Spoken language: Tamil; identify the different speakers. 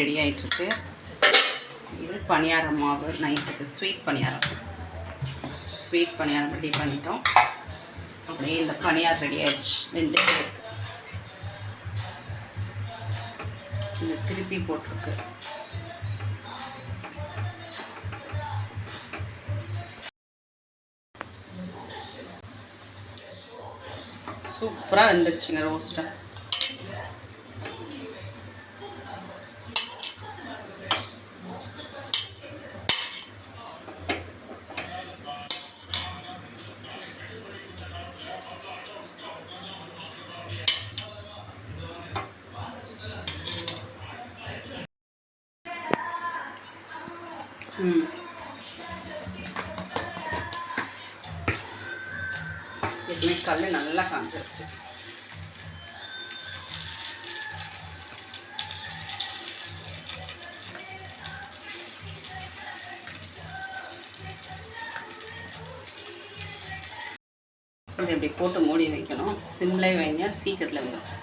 Speaker 1: ரெடி ஆகிட்டுருக்கு இது பணியாரம் மாவு நைட்டுக்கு. Sweet paniyaram. Sweet paniyaram ready பண்ணிட்டோம். அப்படியே இந்த பணியாரம் ரெடி ஆயிடுச்சு. வெந்துட்டு இந்த திருப்பி போட்டிருக்கு. சூப்பராக வெந்துருச்சுங்க ரோஸ்ட்டாக எதுவுமே கல் நல்லா காஞ்சிருச்சு. அப்படி இப்படி போட்டு மூடி வைக்கணும். சிம்லே வைங்க சீக்கிரத்தில் வந்துடும்